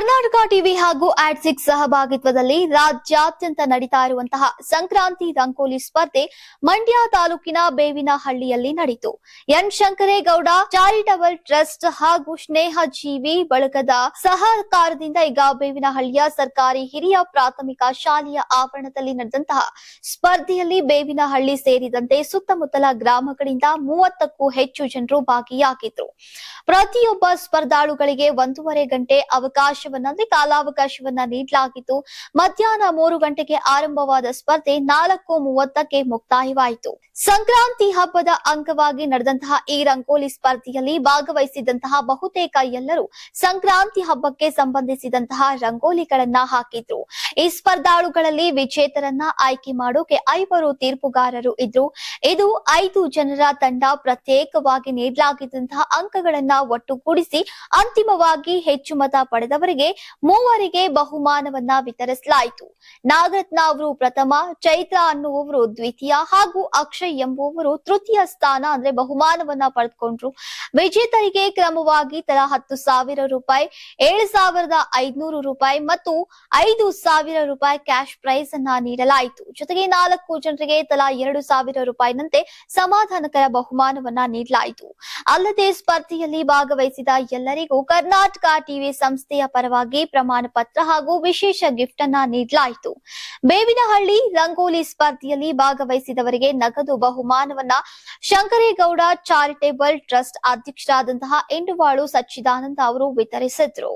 Karnataka TV ಹಾಗೂ ಆಡ್ಸಿಕ್ ಸಹಭಾಗಿತ್ವದಲ್ಲಿ ರಾಜ್ಯಾದ್ಯಂತ ನಡೀತಾ ಇರುವಂತಹ ಸಂಕ್ರಾಂತಿ ರಂಗೋಲಿ ಸ್ಪರ್ಧೆ ಮಂಡ್ಯ ತಾಲೂಕಿನ ಬೇವಿನಹಳ್ಳಿಯಲ್ಲಿ ನಡೆಯಿತು ಎನ್ ಶಂಕರೇಗೌಡ, ಚಾರಿಟಬಲ್ ಟ್ರಸ್ಟ್ ಹಾಗೂ ಸ್ನೇಹ ಜೀವಿ ಬಳಗದ ಸಹಕಾರದಿಂದ ಈಗ ಬೇವಿನಹಳ್ಳಿಯ ಸರ್ಕಾರಿ ಹಿರಿಯ ಪ್ರಾಥಮಿಕ ಶಾಲೆಯ ಆವರಣದಲ್ಲಿ ನಡೆದಂತಹ ಸ್ಪರ್ಧೆಯಲ್ಲಿ ಬೇವಿನಹಳ್ಳಿ ಸೇರಿದಂತೆ ಸುತ್ತಮುತ್ತಲ ಗ್ರಾಮಗಳಿಂದ ಮೂವತ್ತಕ್ಕೂ ಹೆಚ್ಚು ಜನರು ಭಾಗಿಯಾಗಿದ್ರು. ಪ್ರತಿಯೊಬ್ಬ ಸ್ಪರ್ಧಾಳುಗಳಿಗೆ ಒಂದೂವರೆ ಗಂಟೆ ಅವಕಾಶವನ್ನ ಕಾಲಾವಕಾಶವನ್ನ ನೀಡಲಾಗಿತ್ತು ಮಧ್ಯಾಹ್ನ ಮೂರು ಗಂಟೆಗೆ ಆರಂಭವಾದ ಸ್ಪರ್ಧೆ ನಾಲ್ಕು ಮೂವತ್ತಕ್ಕೆ ಮುಕ್ತಾಯವಾಯಿತು. ಸಂಕ್ರಾಂತಿ ಹಬ್ಬದ ಅಂಗವಾಗಿ ನಡೆದಂತಹ ಈ ರಂಗೋಲಿ ಸ್ಪರ್ಧೆಯಲ್ಲಿ ಭಾಗವಹಿಸಿದಂತಹ ಬಹುತೇಕ ಎಲ್ಲರೂ ಸಂಕ್ರಾಂತಿ ಹಬ್ಬಕ್ಕೆ ಸಂಬಂಧಿಸಿದಂತಹ ರಂಗೋಲಿಗಳನ್ನ ಹಾಕಿದ್ರು. ಈ ಸ್ಪರ್ಧಾಳುಗಳಲ್ಲಿ ವಿಜೇತರನ್ನ ಆಯ್ಕೆ ಮಾಡೋಕೆ ಐವರು ತೀರ್ಪುಗಾರರು ಇದ್ರು. ಇದು ಐದು ಜನರ ತಂಡ ಪ್ರತ್ಯೇಕವಾಗಿ ನೀಡಲಾಗಿದ್ದಂತಹ ಅಂಕಗಳನ್ನ ಒಟ್ಟುಗೂಡಿಸಿ ಅಂತಿಮವಾಗಿ ಹೆಚ್ಚು ಮತ ಪಡೆದವರಿಗೆ ಮೂವರಿಗೆ ಬಹುಮಾನವನ್ನ ವಿತರಿಸಲಾಯಿತು. ನಾಗರತ್ನ ಅವರು ಪ್ರಥಮ, ಚೈತ್ರ ಅನ್ನುವವರು ದ್ವಿತೀಯ ಹಾಗೂ ಅಕ್ಷಯ್ ಎಂಬುವವರು ತೃತೀಯ ಸ್ಥಾನ ಅಂದ್ರೆ ಬಹುಮಾನವನ್ನ ಪಡೆದುಕೊಂಡ್ರು. ವಿಜೇತರಿಗೆ ಕ್ರಮವಾಗಿ ತಲಾ ಹತ್ತು ಸಾವಿರ ರೂಪಾಯಿ, ಏಳು ಸಾವಿರದ ಐದ್ನೂರು ರೂಪಾಯಿ ಮತ್ತು ಐದು ಸಾವಿರ ರೂಪಾಯಿ ಕ್ಯಾಶ್ ಪ್ರೈಸ್ ಅನ್ನ ನೀಡಲಾಯಿತು. ಜೊತೆಗೆ ನಾಲ್ಕು ಜನರಿಗೆ ತಲಾ ಎರಡು ಸಾವಿರ ರೂಪಾಯಿನಂತೆ ಸಮಾಧಾನಕರ ಬಹುಮಾನವನ್ನ ನೀಡಲಾಯಿತು. ಅಲ್ಲದೆ ಸ್ಪರ್ಧೆಯಲ್ಲಿ ಭಾಗವಹಿಸಿದ ಎಲ್ಲರಿಗೂ ಕರ್ನಾಟಕ ಟಿವಿ ಸಂಸ್ಥೆಯ ಪರವಾಗಿ ಪ್ರಮಾಣ ಪತ್ರ ಹಾಗೂ ವಿಶೇಷ ಗಿಫ್ಟ್ ಅನ್ನ ನೀಡಲಾಯಿತು. ಬೇವಿನಹಳ್ಳಿ ರಂಗೋಲಿ ಸ್ಪರ್ಧೆಯಲ್ಲಿ ಭಾಗವಹಿಸಿದವರಿಗೆ ನಗದು ಬಹುಮಾನವನ್ನ ಶಂಕರೇಗೌಡ ಚಾರಿಟೇಬಲ್ ಟ್ರಸ್ಟ್ ಅಧ್ಯಕ್ಷರಾದಂತಹ ಇಂಡುವಾಳು ಸಚ್ಚಿದಾನಂದ ಅವರು ವಿತರಿಸಿದ್ರು.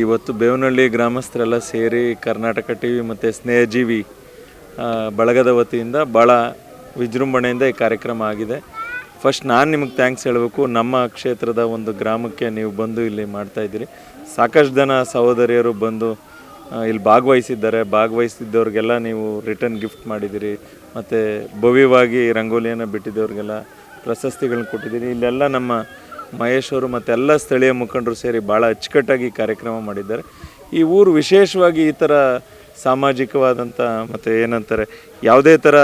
ಇವತ್ತು ಬೇವನಹಳ್ಳಿ ಗ್ರಾಮಸ್ಥರೆಲ್ಲ ಸೇರಿ ಕರ್ನಾಟಕ ಟಿವಿ ಮತ್ತು ಸ್ನೇಹಜೀವಿ ಬಳಗದ ವತಿಯಿಂದ ಭಾಳ ವಿಜೃಂಭಣೆಯಿಂದ ಈ ಕಾರ್ಯಕ್ರಮ ಆಗಿದೆ. ಫಸ್ಟ್ ನಾನು ನಿಮಗೆ ಥ್ಯಾಂಕ್ಸ್ ಹೇಳಬೇಕು. ನಮ್ಮ ಕ್ಷೇತ್ರದ ಒಂದು ಗ್ರಾಮಕ್ಕೆ ನೀವು ಬಂದು ಇಲ್ಲಿ ಮಾಡ್ತಾಯಿದ್ದೀರಿ ಸಾಕಷ್ಟು ಜನ ಸಹೋದರಿಯರು ಬಂದು ಇಲ್ಲಿ ಭಾಗವಹಿಸಿದ್ದಾರೆ. ಭಾಗವಹಿಸಿದ್ದವ್ರಿಗೆಲ್ಲ ನೀವು ರಿಟರ್ನ್ ಗಿಫ್ಟ್ ಮಾಡಿದ್ದೀರಿ. ಮತ್ತು ಭವ್ಯವಾಗಿ ರಂಗೋಲಿಯನ್ನು ಬಿಟ್ಟಿದ್ದವ್ರಿಗೆಲ್ಲ ಪ್ರಶಸ್ತಿಗಳನ್ನ ಕೊಟ್ಟಿದ್ದೀರಿ. ಇಲ್ಲೆಲ್ಲ ನಮ್ಮ ಮಹೇಶ್ ಅವರು ಮತ್ತು ಎಲ್ಲ ಸ್ಥಳೀಯ ಮುಖಂಡರು ಸೇರಿ ಭಾಳ ಅಚ್ಚುಕಟ್ಟಾಗಿ ಕಾರ್ಯಕ್ರಮ ಮಾಡಿದ್ದಾರೆ. ಈ ಊರು ವಿಶೇಷವಾಗಿ ಈ ಥರ ಸಾಮಾಜಿಕವಾದಂಥ ಮತ್ತು ಏನಂತಾರೆ ಯಾವುದೇ ಥರ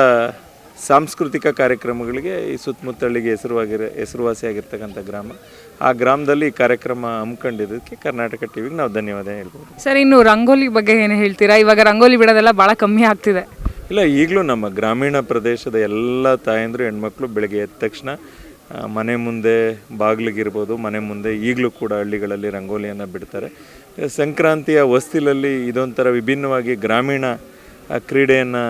ಸಾಂಸ್ಕೃತಿಕ ಕಾರ್ಯಕ್ರಮಗಳಿಗೆ ಈ ಸುತ್ತಮುತ್ತಲಿಗೆ ಹೆಸರುವಾಗಿರ ಹೆಸರುವಾಸಿಯಾಗಿರ್ತಕ್ಕಂಥ ಗ್ರಾಮ. ಆ ಗ್ರಾಮದಲ್ಲಿ ಈ ಕಾರ್ಯಕ್ರಮ ಹಮ್ಮಿಕೊಂಡಿದ್ದಕ್ಕೆ ಕರ್ನಾಟಕ ಟಿವಿಗೆ ನಾವು ಧನ್ಯವಾದ ಹೇಳ್ಬೋದು. ಸರ್ ಇನ್ನು ರಂಗೋಲಿ ಬಗ್ಗೆ ಏನು ಹೇಳ್ತೀರಾ? ಇವಾಗ ರಂಗೋಲಿ ಬಿಡೋದೆಲ್ಲ ಭಾಳ ಕಮ್ಮಿ ಆಗ್ತಿದೆ. ಇಲ್ಲ ಈಗಲೂ ನಮ್ಮ ಗ್ರಾಮೀಣ ಪ್ರದೇಶದ ಎಲ್ಲ ತಾಯಂದರು ಹೆಣ್ಮಕ್ಳು ಬೆಳಗ್ಗೆ ಎದ್ದ ತಕ್ಷಣ ಮನೆ ಮುಂದೆ ಬಾಗಿಲಿಗಿರ್ಬೋದು ಮನೆ ಮುಂದೆ ಈಗಲೂ ಕೂಡ ಹಳ್ಳಿಗಳಲ್ಲಿ ರಂಗೋಲಿಯನ್ನು ಬಿಡ್ತಾರೆ. ಸಂಕ್ರಾಂತಿಯ ಹೊಸ್ತಿಲಲ್ಲಿ ಇದೊಂಥರ ವಿಭಿನ್ನವಾಗಿ ಗ್ರಾಮೀಣ ಕ್ರೀಡೆಯನ್ನು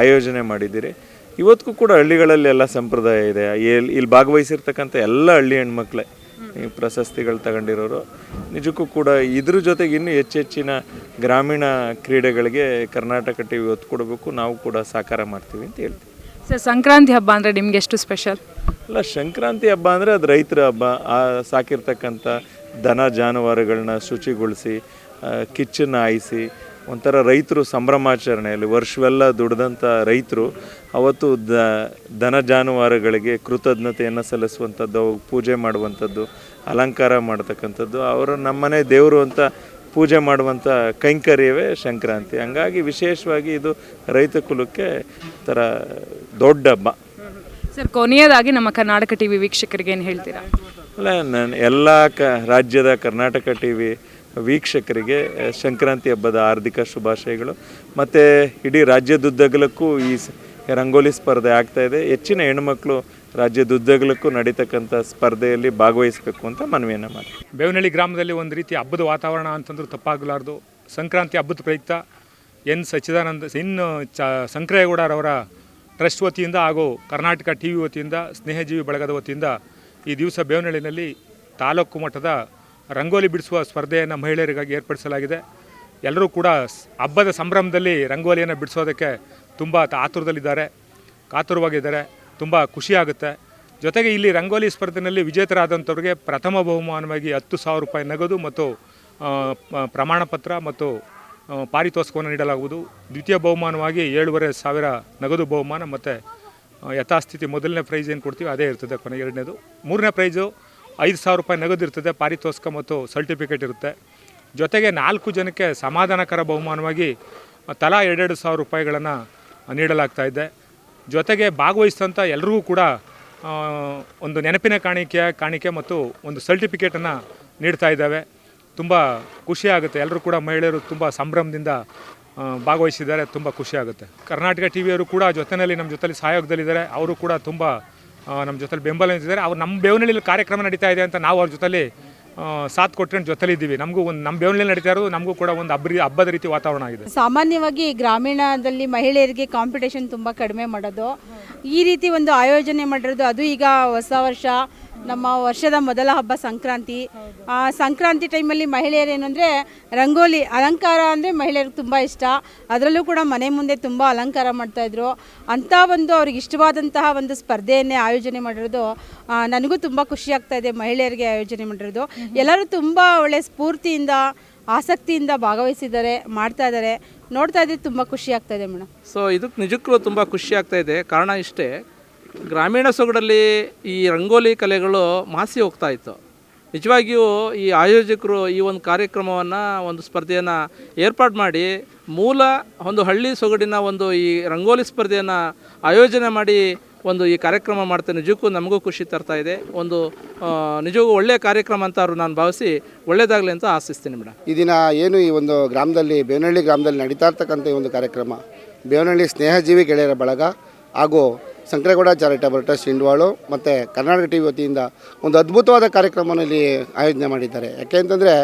ಆಯೋಜನೆ ಮಾಡಿದ್ದೀರಿ. ಇವತ್ತಿಗೂ ಕೂಡ ಹಳ್ಳಿಗಳಲ್ಲಿ ಎಲ್ಲ ಸಂಪ್ರದಾಯ ಇದೆ. ಎಲ್ಲಿ ಇಲ್ಲಿ ಭಾಗವಹಿಸಿರ್ತಕ್ಕಂಥ ಎಲ್ಲ ಹಳ್ಳಿ ಹೆಣ್ಮಕ್ಳೇ ಪ್ರಶಸ್ತಿಗಳು ತಗೊಂಡಿರೋರು. ನಿಜಕ್ಕೂ ಕೂಡ ಇದ್ರ ಜೊತೆಗೆ ಇನ್ನೂ ಹೆಚ್ಚೆಚ್ಚಿನ ಗ್ರಾಮೀಣ ಕ್ರೀಡೆಗಳಿಗೆ ಕರ್ನಾಟಕ ಟಿ ವಿ ಒತ್ತು ಕೊಡಬೇಕು. ನಾವು ಕೂಡ ಸಹಕಾರ ಮಾಡ್ತೀವಿ ಅಂತ ಹೇಳ್ತೀವಿ. ಸರ್, ಸಂಕ್ರಾಂತಿ ಹಬ್ಬ ಅಂದರೆ ನಿಮ್ಗೆ ಎಷ್ಟು ಸ್ಪೆಷಲ್ ಅಲ್ಲ, ಸಂಕ್ರಾಂತಿ ಹಬ್ಬ ಅಂದರೆ ಅದು ರೈತರ ಹಬ್ಬ. ಆ ಸಾಕಿರ್ತಕ್ಕಂಥ ದನ ಜಾನುವಾರುಗಳನ್ನ ಶುಚಿಗೊಳಿಸಿ ಕಿಚ್ಚನ್ನು ಹಾಯಿಸಿ, ಒಂಥರ ರೈತರು ಸಂಭ್ರಮಾಚರಣೆಯಲ್ಲಿ, ವರ್ಷವೆಲ್ಲ ದುಡ್ದಂಥ ರೈತರು, ಅವತ್ತು ದ, ದನ ಜಾನುವಾರುಗಳಿಗೆ ಕೃತಜ್ಞತೆಯನ್ನು ಸಲ್ಲಿಸುವಂಥದ್ದು ಅವು ಪೂಜೆ ಮಾಡುವಂಥದ್ದು, ಅಲಂಕಾರ ಮಾಡ್ತಕ್ಕಂಥದ್ದು, ಅವರು ನಮ್ಮನೆ ದೇವರು ಅಂತ ಪೂಜೆ ಮಾಡುವಂಥ ಕೈಂಕರ್ಯವೇ ಸಂಕ್ರಾಂತಿ. ಹಂಗಾಗಿ ವಿಶೇಷವಾಗಿ ಇದು ರೈತ ಕುಲಕ್ಕೆ ಥರ ದೊಡ್ಡ ಹಬ್ಬ. ಸರ್ ಕೊನೆಯದಾಗಿ ನಮ್ಮ ಕರ್ನಾಟಕ ಟಿ ವಿ ವೀಕ್ಷಕರಿಗೆ ಏನು ಹೇಳ್ತೀರಾ? ಅಲ್ಲ ನಾನು ಎಲ್ಲ ಕ ರಾಜ್ಯದ ಕರ್ನಾಟಕ ಟಿ ವಿ ವೀಕ್ಷಕರಿಗೆ ಸಂಕ್ರಾಂತಿ ಹಬ್ಬದ ಹಾರ್ದಿಕ ಶುಭಾಶಯಗಳು. ಮತ್ತು ಇಡೀ ರಾಜ್ಯದುದ್ದಗಲಕ್ಕೂ ಈ ರಂಗೋಲಿ ಸ್ಪರ್ಧೆ ಆಗ್ತಾ ಇದೆ. ಹೆಚ್ಚಿನ ಹೆಣ್ಮಕ್ಳು ರಾಜ್ಯದುದ್ದಗಲಕ್ಕೂ ನಡೀತಕ್ಕಂಥ ಸ್ಪರ್ಧೆಯಲ್ಲಿ ಭಾಗವಹಿಸಬೇಕು ಅಂತ ಮನವಿಯನ್ನು ಮಾಡಿ. ಬೇವನಹಳ್ಳಿ ಗ್ರಾಮದಲ್ಲಿ ಒಂದು ರೀತಿ ಹಬ್ಬದ ವಾತಾವರಣ ಅಂತಂದ್ರೂ ತಪ್ಪಾಗಲಾರ್ದು. ಸಂಕ್ರಾಂತಿ ಹಬ್ಬದ ಪ್ರಯುಕ್ತ ಎನ್ ಸಚ್ಚಿದಾನಂದ ಇನ್ ಚ ಸಂಕ್ರಯಗೌಡರವರ ಟ್ರಸ್ಟ್ ವತಿಯಿಂದ ಹಾಗೂ ಕರ್ನಾಟಕ ಟಿ ವಿ ವತಿಯಿಂದ, ಸ್ನೇಹಜೀವಿ ಬಳಗದ ವತಿಯಿಂದ ಈ ದಿವಸ ಬೇವನಹಳ್ಳಿನಲ್ಲಿ ತಾಲೂಕು ಮಟ್ಟದ ರಂಗೋಲಿ ಬಿಡಿಸುವ ಸ್ಪರ್ಧೆಯನ್ನು ಮಹಿಳೆಯರಿಗಾಗಿ ಏರ್ಪಡಿಸಲಾಗಿದೆ. ಎಲ್ಲರೂ ಕೂಡ ಹಬ್ಬದ ಸಂಭ್ರಮದಲ್ಲಿ ರಂಗೋಲಿಯನ್ನು ಬಿಡಿಸೋದಕ್ಕೆ ತುಂಬ ಆತುರದಲ್ಲಿದ್ದಾರೆ ಕಾತುರವಾಗಿದ್ದಾರೆ. ತುಂಬ ಖುಷಿಯಾಗುತ್ತೆ. ಜೊತೆಗೆ ಇಲ್ಲಿ ರಂಗೋಲಿ ಸ್ಪರ್ಧೆಯಲ್ಲಿ ವಿಜೇತರಾದಂಥವ್ರಿಗೆ ಪ್ರಥಮ ಬಹುಮಾನವಾಗಿ ಹತ್ತು ಸಾವಿರ ರೂಪಾಯಿ ನಗದು ಮತ್ತು ಪ್ರಮಾಣ ಪತ್ರ ಮತ್ತು ಪಾರಿತೋಷಕವನ್ನು ನೀಡಲಾಗುವುದು. ದ್ವಿತೀಯ ಬಹುಮಾನವಾಗಿ ಏಳುವರೆ ಸಾವಿರ ನಗದು ಬಹುಮಾನ ಮತ್ತು ಯಥಾಸ್ಥಿತಿ ಮೊದಲನೇ ಪ್ರೈಸ್ ಏನು ಕೊಡ್ತೀವಿ ಅದೇ ಇರ್ತದೆ ಕೊನೆ ಎರಡನೇದು. ಮೂರನೇ ಪ್ರೈಸು ಐದು ಸಾವಿರ ರೂಪಾಯಿ ನಗದು ಇರ್ತದೆ, ಪಾರಿತೋಷಕ ಮತ್ತು ಸರ್ಟಿಫಿಕೇಟ್ ಇರುತ್ತೆ. ಜೊತೆಗೆ ನಾಲ್ಕು ಜನಕ್ಕೆ ಸಮಾಧಾನಕರ ಬಹುಮಾನವಾಗಿ ತಲಾ ಎರಡೆರಡು ಸಾವಿರ ರೂಪಾಯಿಗಳನ್ನು ನೀಡಲಾಗ್ತಾ ಇದೆ. ಜೊತೆಗೆ ಭಾಗವಹಿಸಿದಂಥ ಎಲ್ರಿಗೂ ಕೂಡ ಒಂದು ನೆನಪಿನ ಕಾಣಿಕೆ ಕಾಣಿಕೆ ಮತ್ತು ಒಂದು ಸರ್ಟಿಫಿಕೇಟನ್ನು ನೀಡ್ತಾ ಇದ್ದಾವೆ. ತುಂಬ ಖುಷಿ ಆಗುತ್ತೆ. ಎಲ್ಲರೂ ಕೂಡ ಮಹಿಳೆಯರು ತುಂಬ ಸಂಭ್ರಮದಿಂದ ಭಾಗವಹಿಸಿದ್ದಾರೆ. ತುಂಬ ಖುಷಿಯಾಗುತ್ತೆ ಕರ್ನಾಟಕ ಟಿ ವಿಯವರು ಕೂಡ ಜೊತೆಯಲ್ಲಿ ನಮ್ಮ ಜೊತೆಯಲ್ಲಿ ಸಹಯೋಗದಲ್ಲಿದ್ದಾರೆ. ಅವರು ಕೂಡ ತುಂಬ ನಮ್ಮ ಜೊತೆಲಿ ಬೆಂಬಲ ನಿಂತಿದ್ದಾರೆ ಅವ್ರು ನಮ್ಮ ಬೆವನಲ್ಲಿ ಕಾರ್ಯಕ್ರಮ ನಡೀತಾ ಇದೆ ಅಂತ ನಾವು ಅವ್ರ ಜೊತೆಲಿ ಆ, ಸಾಥ್ ಕೊಟ್ಕೊಂಡು ಜೊತೆಲಿ ಇದ್ದೀವಿ ನಮಗೂ ಒಂದು ನಮ್ಮ ಬೆವಣಿಗೆ ನಡೀತಾ ಇರೋದು, ನಮಗೂ ಕೂಡ ಒಂದು ಅಬ್ರಿ ಹಬ್ಬದ ರೀತಿ ವಾತಾವರಣ ಆಗಿದೆ. ಸಾಮಾನ್ಯವಾಗಿ ಗ್ರಾಮೀಣದಲ್ಲಿ ಮಹಿಳೆಯರಿಗೆ ಕಾಂಪಿಟೇಷನ್ ತುಂಬ ಕಡಿಮೆ ಮಾಡೋದು. ಈ ರೀತಿ ಒಂದು ಆಯೋಜನೆ ಮಾಡಿರೋದು, ಅದು ಈಗ ಹೊಸ ವರ್ಷ. ನಮ್ಮ ವರ್ಷದ ಮೊದಲ ಹಬ್ಬ ಸಂಕ್ರಾಂತಿ. ಆ ಸಂಕ್ರಾಂತಿ ಟೈಮಲ್ಲಿ ಮಹಿಳೆಯರು ಏನಂದರೆ ರಂಗೋಲಿ, ಅಲಂಕಾರ ಅಂದರೆ ಮಹಿಳೆಯರಿಗೆ ತುಂಬ ಇಷ್ಟ. ಅದರಲ್ಲೂ ಕೂಡ ಮನೆ ಮುಂದೆ ತುಂಬ ಅಲಂಕಾರ ಮಾಡ್ತಾಯಿದ್ರು ಅಂಥ ಒಂದು ಅವ್ರಿಗೆ ಇಷ್ಟವಾದಂತಹ ಒಂದು ಸ್ಪರ್ಧೆಯನ್ನೇ ಆಯೋಜನೆ ಮಾಡಿರೋದು ನನಗೂ ತುಂಬ ಖುಷಿ ಆಗ್ತಾ ಇದೆ ಮಹಿಳೆಯರಿಗೆ ಆಯೋಜನೆ ಮಾಡಿರೋದು. ಎಲ್ಲರೂ ತುಂಬ ಒಳ್ಳೆ ಸ್ಫೂರ್ತಿಯಿಂದ, ಆಸಕ್ತಿಯಿಂದ ಭಾಗವಹಿಸಿದ್ದಾರೆ, ಮಾಡ್ತಾ ಇದ್ದಾರೆ. ನೋಡ್ತಾ ಇದ್ರೆ ತುಂಬ ಖುಷಿ ಆಗ್ತಾ ಇದೆ ಮೇಡಮ್. ಸೊ ಇದಕ್ಕೆ ನಿಜಕ್ಕೂ ತುಂಬ ಖುಷಿ ಆಗ್ತಾ ಇದೆ. ಕಾರಣ ಇಷ್ಟೇ. ಗ್ರಾಮೀಣ ಸೊಗಡಲ್ಲಿ ಈ ರಂಗೋಲಿ ಕಲೆಗಳು ಮಾಸಿ ಹೋಗ್ತಾ ಇತ್ತು. ನಿಜವಾಗಿಯೂ ಈ ಆಯೋಜಕರು ಈ ಒಂದು ಕಾರ್ಯಕ್ರಮವನ್ನು, ಒಂದು ಸ್ಪರ್ಧೆಯನ್ನು ಏರ್ಪಾಡು ಮಾಡಿ, ಮೂಲ ಒಂದು ಹಳ್ಳಿ ಸೊಗಡಿನ ಒಂದು ಈ ರಂಗೋಲಿ ಸ್ಪರ್ಧೆಯನ್ನು ಆಯೋಜನೆ ಮಾಡಿ ಒಂದು ಈ ಕಾರ್ಯಕ್ರಮ ಮಾಡ್ತಾ ನಿಜಕ್ಕೂ ನಮಗೂ ಖುಷಿ ತರ್ತಾ ಇದೆ. ಒಂದು ನಿಜಕ್ಕೂ ಒಳ್ಳೆಯ ಕಾರ್ಯಕ್ರಮ ಅಂತ ಅವರು ನಾನು ಭಾವಿಸಿ ಒಳ್ಳೆಯದಾಗಲಿ ಅಂತ ಆಶಿಸ್ತೀನಿ ಮೇಡಮ್ ಈ ದಿನ ಏನು ಈ ಒಂದು ಗ್ರಾಮದಲ್ಲಿ ಬೇವನಹಳ್ಳಿ ಗ್ರಾಮದಲ್ಲಿ ನಡೀತಾ ಇರ್ತಕ್ಕಂಥ ಈ ಒಂದು ಕಾರ್ಯಕ್ರಮ ಬೇವನಹಳ್ಳಿ ಸ್ನೇಹಜೀವಿ ಗೆಳೆಯರ ಬಳಗ ಹಾಗೂ ಸಂಕ್ರೇಗೌಡ ಚಾರಿಟಬಲ್ ಟ್ರಸ್ಟ್ ಇಂಡ್ವಾಳು ಮತ್ತು ಕರ್ನಾಟಕ ಟಿ ವಿ ವತಿಯಿಂದ ಒಂದು ಅದ್ಭುತವಾದ ಕಾರ್ಯಕ್ರಮವನ್ನು ಇಲ್ಲಿ ಆಯೋಜನೆ ಮಾಡಿದ್ದಾರೆ. ಯಾಕೆ ಅಂತಂದರೆ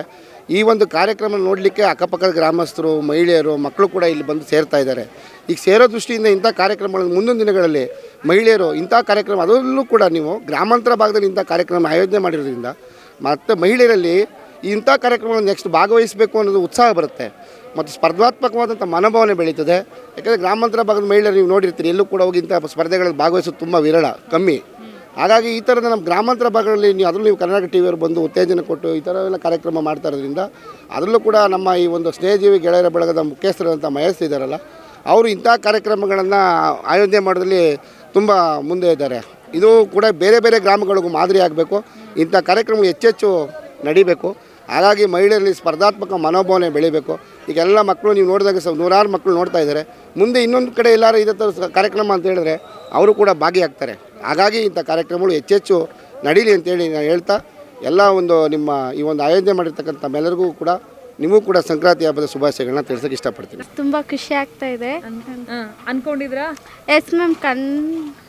ಈ ಒಂದು ಕಾರ್ಯಕ್ರಮ ನೋಡಲಿಕ್ಕೆ ಅಕ್ಕಪಕ್ಕದ ಗ್ರಾಮಸ್ಥರು, ಮಹಿಳೆಯರು, ಮಕ್ಕಳು ಕೂಡ ಇಲ್ಲಿ ಬಂದು ಸೇರ್ತಾ ಇದ್ದಾರೆ. ಈಗ ಸೇರೋ ದೃಷ್ಟಿಯಿಂದ ಇಂಥ ಕಾರ್ಯಕ್ರಮಗಳನ್ನು ಮುಂದಿನ ದಿನಗಳಲ್ಲಿ ಮಹಿಳೆಯರು ಇಂಥ ಕಾರ್ಯಕ್ರಮ, ಅದರಲ್ಲೂ ಕೂಡ ನೀವು ಗ್ರಾಮಾಂತರ ಭಾಗದಲ್ಲಿ ಇಂಥ ಕಾರ್ಯಕ್ರಮ ಆಯೋಜನೆ ಮಾಡಿರೋದ್ರಿಂದ ಮತ್ತು ಮಹಿಳೆಯರಲ್ಲಿ ಇಂಥ ಕಾರ್ಯಕ್ರಮಗಳನ್ನು ನೆಕ್ಸ್ಟ್ ಭಾಗವಹಿಸಬೇಕು ಅನ್ನೋದು ಉತ್ಸಾಹ ಬರುತ್ತೆ. ಮತ್ತು ಸ್ಪರ್ಧಾತ್ಮಕವಾದಂಥ ಮನೋಭಾವನೆ ಬೆಳೀತದೆ. ಯಾಕಂದರೆ ಗ್ರಾಮಾಂತರ ಭಾಗದ ಮಹಿಳೆಯರು ನೀವು ನೋಡಿರ್ತೀರಿ, ಎಲ್ಲೂ ಕೂಡ ಹೋಗಿ ಇಂಥ ಸ್ಪರ್ಧೆಗಳಲ್ಲಿ ಭಾಗವಹಿಸೋದು ತುಂಬ ವಿರಳ, ಕಮ್ಮಿ. ಹಾಗಾಗಿ ಈ ಥರದ ನಮ್ಮ ಗ್ರಾಮಾಂತರ ಭಾಗಗಳಲ್ಲಿ ನೀವು, ಅದರಲ್ಲೂ ನೀವು ಕರ್ನಾಟಕ ಟಿ ವಿಯವರು ಬಂದು ಉತ್ತೇಜನ ಕೊಟ್ಟು ಈ ಥರ ಎಲ್ಲ ಕಾರ್ಯಕ್ರಮ ಮಾಡ್ತಾ ಇರೋದ್ರಿಂದ ಅದರಲ್ಲೂ ಕೂಡ ನಮ್ಮ ಈ ಒಂದು ಸ್ನೇಹಜೀವಿ ಗೆಳೆಯರ ಬಳಗದ ಮುಖ್ಯಸ್ಥರಂಥ ಮಹೇಶ್ ಇದ್ದಾರಲ್ಲ, ಅವರು ಇಂಥ ಕಾರ್ಯಕ್ರಮಗಳನ್ನು ಆಯೋಜನೆ ಮಾಡೋದ್ರಲ್ಲಿ ತುಂಬ ಮುಂದೆ ಇದ್ದಾರೆ. ಇದು ಕೂಡ ಬೇರೆ ಬೇರೆ ಗ್ರಾಮಗಳಿಗೂ ಮಾದರಿ ಆಗಬೇಕು. ಇಂಥ ಕಾರ್ಯಕ್ರಮ ಹೆಚ್ಚೆಚ್ಚು ನಡಿಬೇಕು. ಹಾಗಾಗಿ ಮಹಿಳೆಯರಲ್ಲಿ ಸ್ಪರ್ಧಾತ್ಮಕ ಮನೋಭಾವನೆ ಬೆಳಿಬೇಕು. ಈಗ ಎಲ್ಲ ಮಕ್ಕಳು ನೀವು ನೋಡಿದಾಗ ಸ ನೂರಾರು ಮಕ್ಕಳು ನೋಡ್ತಾ ಇದ್ದಾರೆ. ಮುಂದೆ ಇನ್ನೊಂದು ಕಡೆ ಎಲ್ಲರೂ ಇದೇ ಥರ ಕಾರ್ಯಕ್ರಮ ಅಂತ ಹೇಳಿದ್ರೆ ಅವರು ಕೂಡ ಭಾಗಿಯಾಗ್ತಾರೆ. ಹಾಗಾಗಿ ಇಂಥ ಕಾರ್ಯಕ್ರಮಗಳು ಹೆಚ್ಚೆಚ್ಚು ನಡೀಲಿ ಅಂತೇಳಿ ನಾನು ಹೇಳ್ತಾ ಎಲ್ಲ ಒಂದು ನಿಮ್ಮ ಈ ಒಂದು ಆಯೋಜನೆ ಮಾಡಿರ್ತಕ್ಕಂಥ ಮೆಲ್ಲರಿಗೂ ಕೂಡ ನಿಮಗೂ ಕೂಡ ಸಂಕ್ರಾಂತಿ ಹಬ್ಬದ ಶುಭಾಶಯಗಳನ್ನ ತಿಳಿಸೋಕೆ ಇಷ್ಟಪಡ್ತೀನಿ. ತುಂಬ ಖುಷಿ ಆಗ್ತಾ ಇದೆ. ಅನ್ಕೊಂಡಿದ್ರಾ? ಎಸ್ ಮ್ಯಾಮ್ ಕಣ್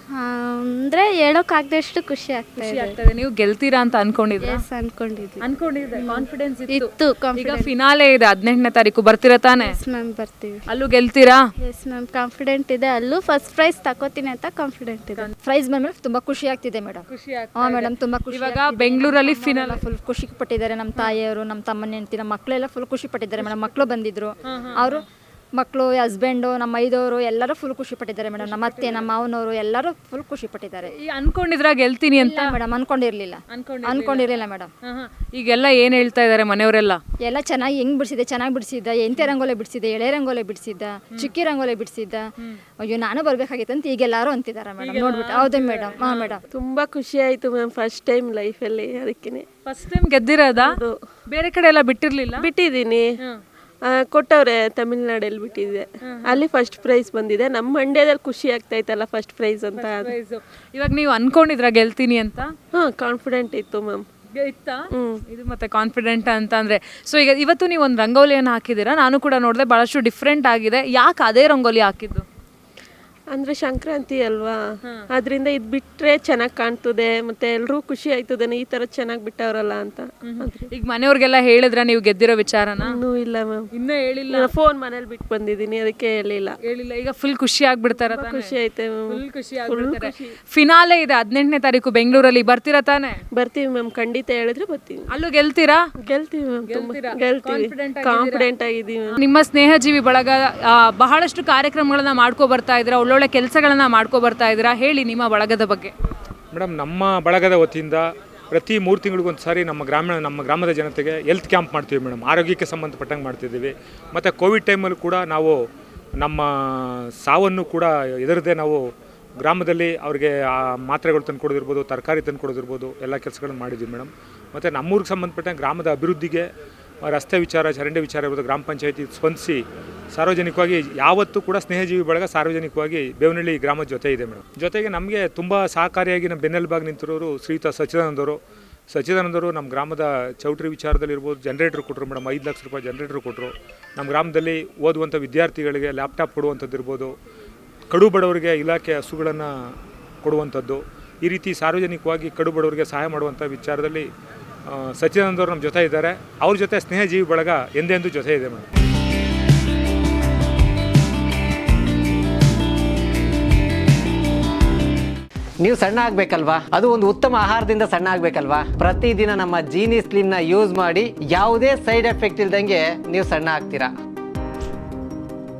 ಅಂದರೆ ಹೇಳೋಕ್ಕಾಗದಷ್ಟು ಖುಷಿ ಆಗ್ತಾ ಖುಷಿ ಇದೆ. ಆಗ್ತದೆ ನೀವು ಗೆಲ್ತೀರಾ ಅಂತ ಅನ್ಕೊಂಡಿದ್ರೆ? ಎಸ್ ಅನ್ಕೊಂಡಿದ್ವಿ. ಅನ್ಕೊಂಡಿದ್ರೆ ಕಾನ್ಫಿಡೆನ್ಸ್ ಇತ್ತು. ಈಗ ಕಾನ್ಫಿಡೆನ್ಸ್ ಫಿನಾಲೆ ಇದೆ ಹದಿನೆಂಟನೇ ತಾರೀಕು. ಬರ್ತೀರಾ ತಾನೆ? ಎಸ್ ಮ್ಯಾಮ್ ಬರ್ತೀವಿ. ಅಲ್ಲೂ ಗೆಲ್ತೀರಾ? ಎಸ್ ಮ್ಯಾಮ್ ಕಾನ್ಫಿಡೆಂಟ್ ಇದೆ. ಅಲ್ಲೂ ಫಸ್ಟ್ ಪ್ರೈಸ್ ತಕೋತೀನಿ ಅಂತ ಕಾನ್ಫಿಡೆಂಟ್ ಇದೆ. ಪ್ರೈಸ್ ಮ್ಯಾಮ್ ತುಂಬಾ ಖುಷಿ ಆಗ್ತಿದೆ ಮೇಡಮ್ ಖುಷಿ ಹಾಂ ಮೇಡಮ್ ತುಂಬಾ ಖುಷಿ ಇವಾಗ ಬೆಂಗಳೂರಲ್ಲಿ ಫಿನಾಲ್ ಫುಲ್ ಖುಷಿ ಪಟ್ಟಿದ್ದಾರೆ. ನಮ್ಮ ತಾಯಿಯವರು ನಮ್ಮ ತಮ್ಮನ ಹೆಂಡತಿ ನಮ್ಮ ಮಕ್ಕಳೆಲ್ಲ ಫುಲ್ ಖುಷಿ ಪಟ್ಟಿದ್ದಾರೆ ಮೇಡಮ್ ಮಕ್ಕಳು ಬಂದಿದ್ರು. ಅವರು ಮಕ್ಕಳು ಹಸ್ಬೆಂಡು ನಮ್ಮ ಐದವರು ಎಲ್ಲರೂ ಫುಲ್ ಖುಷಿ ಪಟ್ಟಿದ್ದಾರೆ ಮೇಡಮ್ ನಮ್ಮ ಅತ್ತೆ ನಮ್ಮ ಮಾವನವರು ಎಲ್ಲರೂ ಫುಲ್ ಖುಷಿ ಪಟ್ಟಿದ್ದಾರೆ. ಈ ಅನ್ಕೊಂಡಿದ್ರಾ ಗೆಲ್ತೀನಿ ಅಂತ? ಮೇಡಮ್ ಅನ್ಕೊಂಡಿರ್ಲಿಲ್ಲ. ಅನ್ಕೊಂಡಿರ್ಲಿಲ್ಲ. ಮೇಡಮ್ ಈಗೆಲ್ಲ ಏನ್ ಹೇಳ್ತಾ ಇದಾರೆ ಮನೆಯವರೆಲ್ಲ? ಎಲ್ಲ ಚೆನ್ನಾಗಿ ಹೆಂಗ್ ಬಿಡಿಸಿದೆ? ಚೆನ್ನಾಗಿ ಬಿಡಿಸಿದ್ದ? ಎಂತೆ ರಂಗೋಲೆ ಬಿಡಿಸಿದ್ದೆ? ಎಳೆ ರಂಗೋಲೆ ಬಿಡಿಸಿದ್ದ? ಚಿಕ್ಕಿ ರಂಗೋಲೆ ಬಿಡಿಸಿದ್ದ? ಅಯ್ಯೋ ನಾನು ಬರ್ಬೇಕಾಗಿತ್ತು ಅಂತ ಈಗೆಲ್ಲಾರು ಅಂತಿದ್ದಾರೆ ಮೇಡಮ್ ನೋಡ್ಬಿಟ್ಟು. ಹೌದೇ ಮೇಡಮ್ ಹಾ ಮೇಡಮ್ ತುಂಬಾ ಖುಷಿ ಆಯ್ತು ಮ್ಯಾಮ್ ಫಸ್ಟ್ ಟೈಮ್ ಲೈಫಲ್ಲಿ ಅದಕ್ಕೆ ಫಸ್ಟ್ ಟೈಮ್ ಗೆದ್ದಿರೋದಾ? ಬೇರೆ ಕಡೆ ಎಲ್ಲ ಬಿಟ್ಟಿರ್ಲಿಲ್ಲ? ಬಿಟ್ಟಿದ್ದೀನಿ. ಕೊಟ್ಟವ್ರೆ ತಮಿಳ್ನಾಡಲ್ಲಿ ಬಿಟ್ಟಿದೆ ಅಲ್ಲಿ ಫಸ್ಟ್ ಪ್ರೈಸ್ ಬಂದಿದೆ. ನಮ್ಮ ಮಂಡ್ಯದಲ್ಲಿ ಖುಷಿ ಆಗ್ತೈತಲ್ಲ ಫಸ್ಟ್ ಪ್ರೈಸ್ ಅಂತ ಇವಾಗ ನೀವು ಅನ್ಕೊಂಡಿದ್ರ ಗೆಲ್ತೀನಿ ಅಂತ? ಹಾಂ ಕಾನ್ಫಿಡೆಂಟ್ ಇತ್ತು ಮ್ಯಾಮ್ ಇತ್ತಾ ಇದು ಮತ್ತೆ ಕಾನ್ಫಿಡೆಂಟ್ ಅಂತ ಅಂದ್ರೆ. ಸೊ ಈಗ ಇವತ್ತು ನೀವು ಒಂದು ರಂಗೋಲಿಯನ್ನು ಹಾಕಿದ್ದೀರಾ? ನಾನು ಕೂಡ ನೋಡಿದೆ ಬಹಳಷ್ಟು ಡಿಫ್ರೆಂಟ್ ಆಗಿದೆ. ಯಾಕೆ ಅದೇ ರಂಗೋಲಿ ಹಾಕಿದ್ದು? ಅಂದರೆ ಸಂಕ್ರಾಂತಿ ಅಲ್ವಾ? ಅದರಿಂದ ಇದು ಬಿಟ್ರೆ ಚೆನ್ನಾಗಿ ಕಾಣ್ತದೆ ಮತ್ತೆ ಎಲ್ಲರೂ ಖುಷಿ ಆಯ್ತದೆ ಈ ತರ ಚೆನ್ನಾಗಿ ಬಿಟ್ಟವ್ರಲ್ಲ ಅಂತ. ಈಗ ಮನೆಯವ್ರಿಗೆಲ್ಲ ಹೇಳಿದ್ರ ನೀವು ಗೆದ್ದಿರೋ ವಿಚಾರನ? ಇನ್ನೂ ಇಲ್ಲ ಮ್ಯಾಮ್. ಇನ್ನೂ ಹೇಳಿಲ್ಲ? ಫೋನ್ ಮನೇಲಿ ಬಿಟ್ಟು ಬಂದಿದ್ದೀನಿ ಅದಕ್ಕೆ ಹೇಳಿಲ್ಲ. ಹೇಳಿಲ್ಲ. ಈಗ ಫುಲ್ ಖುಷಿ ಆಗ್ಬಿಡ್ತಾರ ಖುಷಿ ಆಯ್ತು ಫುಲ್ ಖುಷಿ ಆಗ್ಬಿಡ್ತಾರೆ. ಫಿನಾಲೆ ಇದೆ ಹದಿನೆಂಟನೇ ತಾರೀಕು ಬೆಂಗಳೂರಲ್ಲಿ. ಬರ್ತೀರಾ ತಾನೆ? ಬರ್ತೀವಿ ಮ್ಯಾಮ್ ಖಂಡಿತ ಹೇಳಿದ್ರೆ ಬರ್ತೀವಿ. ಅಲ್ಲೂ ಗೆಲ್ತೀರಾ? ಗೆಲ್ತೀವಿ ಮ್ಯಾಮ್ ಗೆಲ್ತೀವಿ. ಕಾನ್ಫಿಡೆಂಟ್ ಆಗಿದ್ದೀವಿ ನಿಮ್ಮ ಸ್ನೇಹಜೀವಿ ಬಳಗ ಬಹಳಷ್ಟು ಕಾರ್ಯಕ್ರಮಗಳನ್ನ ಮಾಡ್ಕೊ ಬರ್ತಾ ಇದ್ದೀರಾ? ಒಳ್ಳೊಳ್ಳೆ ಕೆಲಸಗಳನ್ನು ಮಾಡ್ಕೊ ಬರ್ತಾ ಇದ್ದೀರಾ? ಹೇಳಿ ನಿಮ್ಮ ಬಳಗದ ಬಗ್ಗೆ. ಮೇಡಮ್, ನಮ್ಮ ಬಳಗದ ವತಿಯಿಂದ ಪ್ರತಿ ಮೂರು ತಿಂಗಳಿಗೊಂದು ಸಾರಿ ನಮ್ಮ ಗ್ರಾಮೀಣ, ನಮ್ಮ ಗ್ರಾಮದ ಜನತೆಗೆ ಹೆಲ್ತ್ ಕ್ಯಾಂಪ್ ಮಾಡ್ತೀವಿ ಮೇಡಮ್. ಆರೋಗ್ಯಕ್ಕೆ ಸಂಬಂಧಪಟ್ಟಂಗೆ ಮಾಡ್ತಿದ್ದೀವಿ. ಮತ್ತು ಕೋವಿಡ್ ಟೈಮಲ್ಲೂ ಕೂಡ ನಾವು ನಮ್ಮ ಸಾವನ್ನು ಕೂಡ ಎದುರದೆ ನಾವು ಗ್ರಾಮದಲ್ಲಿ ಅವ್ರಿಗೆ ಆ ಮಾತ್ರೆಗಳು ತಂದು ಕೊಡೋದಿರ್ಬೋದು, ತರಕಾರಿ ತಂದು ಕೊಡೋದಿರ್ಬೋದು, ಎಲ್ಲ ಕೆಲಸಗಳನ್ನ ಮಾಡಿದ್ದೀವಿ ಮೇಡಮ್. ಮತ್ತು ನಮ್ಮೂರಿಗೆ ಸಂಬಂಧಪಟ್ಟಂಗೆ ಗ್ರಾಮದ ಅಭಿವೃದ್ಧಿಗೆ ರಸ್ತೆ ವಿಚಾರ, ಚರಂಡಿ ವಿಚಾರ ಇರ್ಬೋದು, ಗ್ರಾಮ ಪಂಚಾಯತಿ ಸ್ಪಂದಿಸಿ ಸಾರ್ವಜನಿಕವಾಗಿ ಯಾವತ್ತೂ ಕೂಡ ಸ್ನೇಹಜೀವಿ ಬಳಗ ಸಾರ್ವಜನಿಕವಾಗಿ ಬೇವನಹಳ್ಳಿ ಗ್ರಾಮದ ಜೊತೆ ಇದೆ ಮೇಡಮ್. ಜೊತೆಗೆ ನಮಗೆ ತುಂಬ ಸಹಕಾರಿಯಾಗಿ ನಮ್ಮ ಬೆನ್ನೆಲುಬಾಗಿ ನಿಂತಿರೋರು ಶ್ರೀಯುತ ಸಚ್ಚಿದಾನಂದವರು. ಸಚ್ಚಿದಾನಂದರು ನಮ್ಮ ಗ್ರಾಮದ ಚೌಟ್ರಿ ವಿಚಾರದಲ್ಲಿರ್ಬೋದು ಜನ್ರೇಟ್ರ್ ಕೊಟ್ಟರು ಮೇಡಮ್, ಐದು ಲಕ್ಷ ರೂಪಾಯಿ ಜನ್ರೇಟ್ರ್ ಕೊಟ್ಟರು ನಮ್ಮ ಗ್ರಾಮದಲ್ಲಿ ಓದುವಂಥ ವಿದ್ಯಾರ್ಥಿಗಳಿಗೆ ಲ್ಯಾಪ್ಟಾಪ್ ಕೊಡುವಂಥದ್ದು ಇರ್ಬೋದು, ಕಡು ಬಡವರಿಗೆ ಇಲಾಖೆ ಹಸುಗಳನ್ನು ಕೊಡುವಂಥದ್ದು. ಈ ರೀತಿ ಸಾರ್ವಜನಿಕವಾಗಿ ಕಡು ಬಡವರಿಗೆ ಸಹಾಯ ಮಾಡುವಂಥ ವಿಚಾರದಲ್ಲಿ ಆ, ಸಚ್ಚಿದಾನಂದವರು ನಮ್ಮ ಜೊತೆ ಇದ್ದಾರೆ. ಅವ್ರ ಜೊತೆ ಸ್ನೇಹ ಜೀವಿ ಬಳಗ ಎಂದೆಂದೂ ಜೊತೆ ಇದೆ ಮೇಡಮ್. ನೀವು ಸಣ್ಣ ಆಗ್ಬೇಕಲ್ವಾ? ಅದು ಒಂದು ಉತ್ತಮ ಆಹಾರದಿಂದ ಸಣ್ಣ ಆಗ್ಬೇಕಲ್ವಾ? ಪ್ರತಿದಿನ ನಮ್ಮ ಜೀನಿ ಸ್ಲಿಮ್ನ ಯೂಸ್ ಮಾಡಿ ಯಾವುದೇ ಸೈಡ್ ಎಫೆಕ್ಟ್ ಇಲ್ದಂಗೆ ನೀವು ಸಣ್ಣ ಆಗ್ತೀರಾ?